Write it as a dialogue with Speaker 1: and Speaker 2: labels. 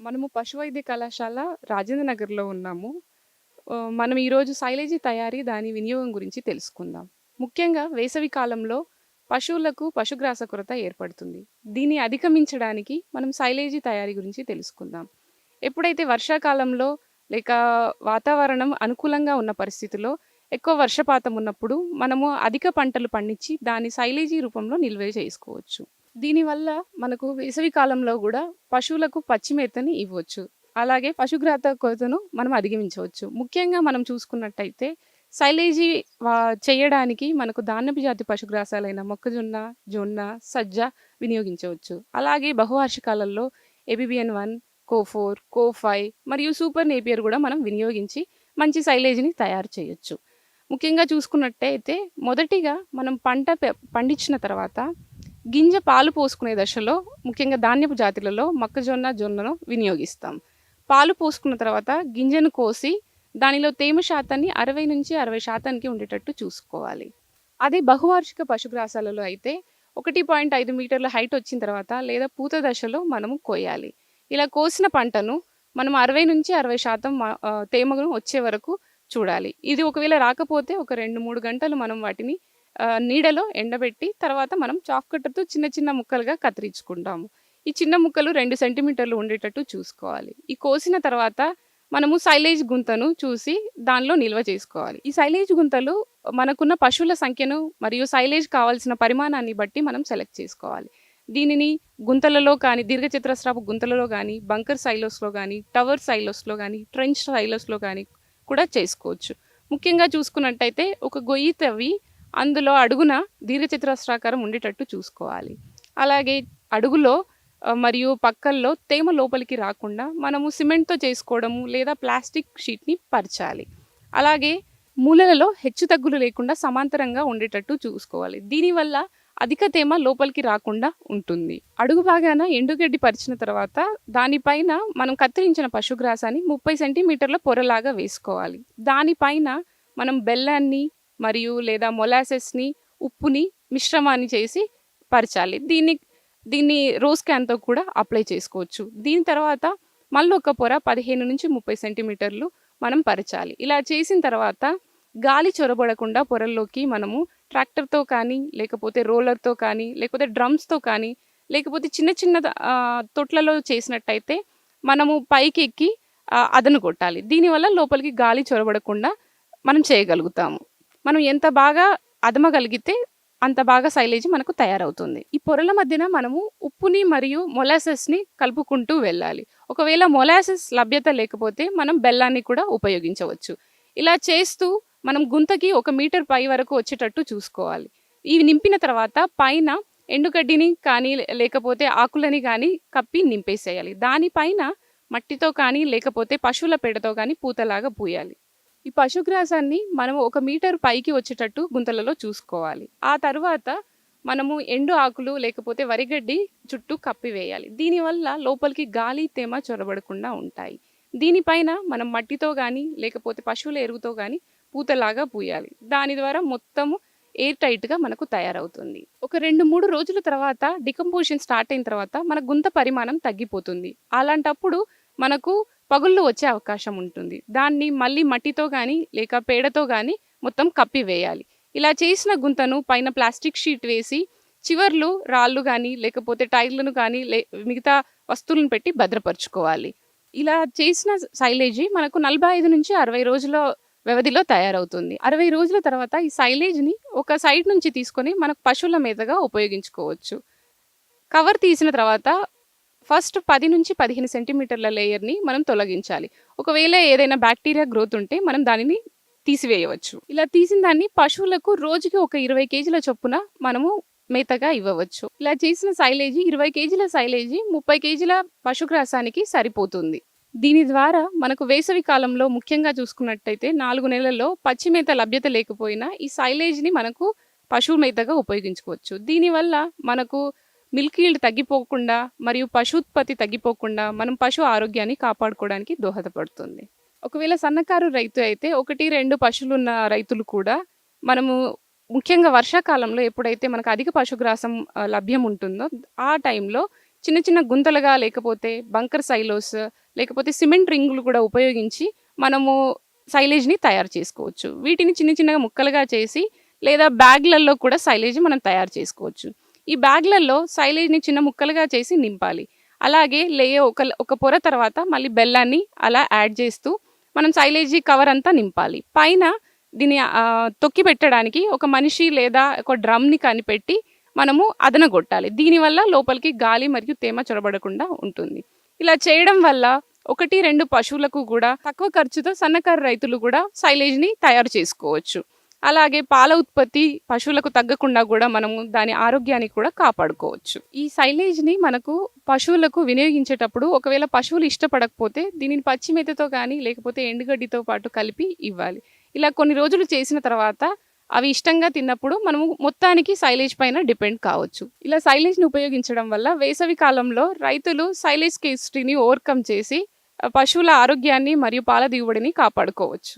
Speaker 1: మనము పశువైద్య కళాశాల రాజేంద్ర నగర్‌లో ఉన్నాము. మనం ఈరోజు సైలేజీ తయారీ, దాని వినియోగం గురించి తెలుసుకుందాం. ముఖ్యంగా వేసవి కాలంలో పశువులకు పశుగ్రాస కొరత ఏర్పడుతుంది. దీన్ని అధిగమించడానికి మనం సైలేజీ తయారీ గురించి తెలుసుకుందాం. ఎప్పుడైతే వర్షాకాలంలో లేక వాతావరణం అనుకూలంగా ఉన్న పరిస్థితిలో ఎక్కువ వర్షపాతం ఉన్నప్పుడు మనము అధిక పంటలు పండించి దాన్ని సైలేజీ రూపంలో నిల్వ చేసుకోవచ్చు. దీనివల్ల మనకు వేసవి కాలంలో పశువులకు పచ్చి మేతని ఇవ్వచ్చు. అలాగే పశుగ్రాత కొరతను మనం అధిగమించవచ్చు. ముఖ్యంగా మనం చూసుకున్నట్టయితే సైలేజీ వా చేయడానికి మనకు ధాన్యపు జాతి పశుగ్రాసాలైన మొక్కజొన్న, జొన్న, సజ్జ వినియోగించవచ్చు. అలాగే బహువార్షికాలలో ABBN one CO four CO five మరియు సూపర్ నేపియర్ కూడా మనం వినియోగించి మంచి సైలేజీని తయారు చేయొచ్చు. ముఖ్యంగా చూసుకున్నట్టయితే మొదటిగా మనం పంట పండించిన తర్వాత గింజ పాలు పోసుకునే దశలో ముఖ్యంగా ధాన్యపు జాతులలో మొక్కజొన్న, జొన్నను వినియోగిస్తాం. పాలు పోసుకున్న తర్వాత గింజను కోసి దానిలో తేమ శాతాన్ని 60-60% ఉండేటట్టు చూసుకోవాలి. అదే బహువార్షిక పశుగ్రాసాలలో అయితే 1.5 మీటర్ల హైట్ వచ్చిన తర్వాత లేదా పూత దశలో మనము కోయాలి. ఇలా కోసిన పంటను మనం అరవై నుంచి అరవై శాతం తేమను వచ్చే వరకు చూడాలి. ఇది ఒకవేళ రాకపోతే ఒక 2, 3 గంటలు మనం వాటిని నీడలో ఎండబెట్టి తర్వాత మనం చాక్ కట్టర్‌తో చిన్న చిన్న ముక్కలుగా కత్తిరించుకుంటాము. ఈ చిన్న ముక్కలు రెండు సెంటీమీటర్లు ఉండేటట్టు చూసుకోవాలి. ఈ కోసిన తర్వాత మనము సైలేజ్ గుంతను చూసి దానిలో నిల్వ చేసుకోవాలి. ఈ సైలేజ్ గుంతలు మనకున్న పశువుల సంఖ్యను మరియు సైలేజ్ కావాల్సిన పరిమాణాన్ని బట్టి మనం సెలెక్ట్ చేసుకోవాలి. దీనిని గుంతలలో కానీ, దీర్ఘచతురస్రాపు గుంతలలో కానీ బంకర్ సైలోస్‌లో కానీ టవర్ సైలోస్‌లో కానీ ట్రెంచ్ సైలోస్‌లో కానీ కూడా చేసుకోవచ్చు. ముఖ్యంగా చూసుకున్నట్టయితే ఒక గొయ్యి తవ్వి అందులో అడుగున దీర్ఘచతురస్రాకారం ఉండేటట్టు చూసుకోవాలి. అలాగే అడుగులో మరియు పక్కల్లో తేమ లోపలికి రాకుండా మనము సిమెంట్‌తో చేసుకోవడము లేదా ప్లాస్టిక్ షీట్‌ని పరచాలి. అలాగే మూలలలో హెచ్చుతగ్గులు లేకుండా సమాంతరంగా ఉండేటట్టు చూసుకోవాలి. దీనివల్ల అధిక తేమ లోపలికి రాకుండా ఉంటుంది. అడుగు భాగాన ఎండుగడ్డి పరిచిన తర్వాత దానిపైన మనం కత్తిరించిన పశుగ్రాసాన్ని 30 సెంటీమీటర్ల పొరలాగా వేసుకోవాలి. దానిపైన మనం బెల్లాన్ని మరియు లేదా మొలాసెస్‌ని, ఉప్పుని మిశ్రమాన్ని చేసి పరచాలి. దీన్ని దీన్ని రోజ్ క్యాన్‌తో కూడా అప్లై చేసుకోవచ్చు. దీని తర్వాత మళ్ళీ ఒక పొర 15-30 సెంటీమీటర్లు మనం పరచాలి. ఇలా చేసిన తర్వాత గాలి చొరబడకుండా పొరల్లోకి మనము ట్రాక్టర్‌తో కానీ, లేకపోతే రోలర్‌తో కానీ, లేకపోతే డ్రమ్స్‌తో కానీ, లేకపోతే చిన్న చిన్న తొట్లలో చేసినట్టయితే మనము పైకి ఎక్కి అదను కొట్టాలి. దీనివల్ల లోపలికి గాలి చొరబడకుండా మనం చేయగలుగుతాము. మనం ఎంత బాగా అదమగలిగితే అంత బాగా సైలేజ్ మనకు తయారవుతుంది. ఈ పొరల మధ్యన మనము ఉప్పుని మరియు మొలాసెస్‌ని కలుపుకుంటూ వెళ్ళాలి. ఒకవేళ మొలాసెస్ లభ్యత లేకపోతే మనం బెల్లాన్ని కూడా ఉపయోగించవచ్చు. ఇలా చేస్తూ మనం గుంతకి ఒక మీటర్ పై వరకు వచ్చేటట్టు చూసుకోవాలి. ఇవి నింపిన తర్వాత పైన ఎండుగడ్డిని కానీ, లేకపోతే ఆకులని కానీ కప్పి నింపేసేయాలి. దానిపైన మట్టితో కానీ, లేకపోతే పశువుల పేడతో కానీ పూతలాగా పూయాలి. ఈ పశుగ్రాసాన్ని మనం ఒక మీటర్ పైకి వచ్చేటట్టు గుంతలలో చూసుకోవాలి. ఆ తర్వాత మనము ఎండు ఆకులు లేకపోతే వరిగడ్డి చుట్టూ కప్పివేయాలి. దీనివల్ల లోపలికి గాలి, తేమ చొరబడకుండా ఉంటాయి. దీనిపైన మనం మట్టితో కానీ లేకపోతే పశువుల ఎరువుతో కానీ పూతలాగా పూయాలి. దాని ద్వారా మొత్తము ఎయిర్ టైట్‌గా మనకు తయారవుతుంది. ఒక 2, 3 రోజుల తర్వాత డికంపోజిషన్ స్టార్ట్ అయిన తర్వాత మన గుంత పరిమాణం తగ్గిపోతుంది. అలాంటప్పుడు మనకు పగుళ్ళు వచ్చే అవకాశం ఉంటుంది. దాన్ని మళ్ళీ మట్టితో కానీ లేక పేడతో కానీ మొత్తం కప్పివేయాలి. ఇలా చేసిన గుంతను పైన ప్లాస్టిక్ షీట్ వేసి చివర్లు రాళ్ళు కానీ లేకపోతే టైర్‌లను కానీ, లే మిగతా వస్తువులను పెట్టి భద్రపరుచుకోవాలి. ఇలా చేసిన సైలేజీ మనకు 45-60 రోజుల వ్యవధిలో తయారవుతుంది. 60 రోజుల తర్వాత ఈ సైలేజ్‌ని ఒక సైడ్ నుంచి తీసుకొని మనకు పశువుల మేతగా ఉపయోగించుకోవచ్చు. కవర్ తీసిన తర్వాత ఫస్ట్ 10-15 సెంటీమీటర్ల లేయర్‌ని మనం తొలగించాలి. ఒకవేళ ఏదైనా బ్యాక్టీరియా గ్రోత్ ఉంటే మనం దానిని తీసివేయవచ్చు. ఇలా తీసిన దాన్ని పశువులకు రోజుకి ఒక 20 కేజీల చొప్పున మనము మేతగా ఇవ్వవచ్చు. ఇలా చేసిన సైలేజీ 20 కేజీల సైలేజీ 30 కేజీల పశుగ్రాసానికి సరిపోతుంది. దీని ద్వారా మనకు వేసవి కాలంలో ముఖ్యంగా చూసుకున్నట్టయితే నాలుగు నెలల్లో పచ్చి మేత లభ్యత లేకపోయినా ఈ సైలేజ్‌ని మనకు పశువు మేతగా ఉపయోగించుకోవచ్చు. దీనివల్ల మనకు మిల్క్ ఈల్డ్ తగ్గిపోకుండా మరియు పశుత్పత్తి తగ్గిపోకుండా మనం పశు ఆరోగ్యాన్ని కాపాడుకోవడానికి దోహదపడుతుంది. ఒకవేళ సన్నకారు రైతు అయితే ఒకటి రెండు పశువులు ఉన్న రైతులు కూడా మనము ముఖ్యంగా వర్షాకాలంలో ఎప్పుడైతే మనకు అధిక పశుగ్రాసం లభ్యం ఉంటుందో ఆ టైంలో చిన్న చిన్న గుంతలుగా లేకపోతే బంకర్ సైలోస్ లేకపోతే సిమెంట్ రింగులు కూడా ఉపయోగించి మనము సైలేజ్ని తయారు చేసుకోవచ్చు వీటిని చిన్న చిన్నగా ముక్కలుగా చేసి లేదా బ్యాగ్లలో కూడా సైలేజ్ మనం తయారు చేసుకోవచ్చు ఈ బ్యాగ్లలో సైలేజ్ని చిన్న ముక్కలుగా చేసి నింపాలి. అలాగే లేయ ఒక ఒక పొర తర్వాత మళ్ళీ బెల్లాన్ని అలా యాడ్ చేస్తూ మనం సైలేజీ కవర్ అంతా నింపాలి. పైన దీన్ని తొక్కి పెట్టడానికి ఒక మనిషి లేదా ఒక డ్రమ్ని కనిపెట్టి మనము అదనగొట్టాలి దీనివల్ల లోపలికి గాలి మరియు తేమ చొరబడకుండా ఉంటుంది. ఇలా చేయడం వల్ల ఒకటి రెండు పశువులకు కూడా తక్కువ ఖర్చుతో సన్నకారు రైతులు కూడా సైలేజ్ని తయారు చేసుకోవచ్చు. అలాగే పాల ఉత్పత్తి పశువులకు తగ్గకుండా కూడా మనము దాని ఆరోగ్యాన్ని కూడా కాపాడుకోవచ్చు. ఈ సైలేజ్ని మనకు పశువులకు వినియోగించేటప్పుడు ఒకవేళ పశువులు ఇష్టపడకపోతే దీనిని పచ్చి మేతతో కానీ లేకపోతే ఎండుగడ్డితో పాటు కలిపి ఇవ్వాలి. ఇలా కొన్ని రోజులు చేసిన తర్వాత అవి ఇష్టంగా తిన్నప్పుడు మనము మొత్తానికి సైలేజ్ పైన డిపెండ్ కావచ్చు. ఇలా సైలేజ్ని ఉపయోగించడం వల్ల వేసవి కాలంలో రైతులు సైలేజ్ కేస్ట్రీని ఓవర్కమ్ చేసి పశువుల ఆరోగ్యాన్ని మరియు పాల దిగుబడిని కాపాడుకోవచ్చు.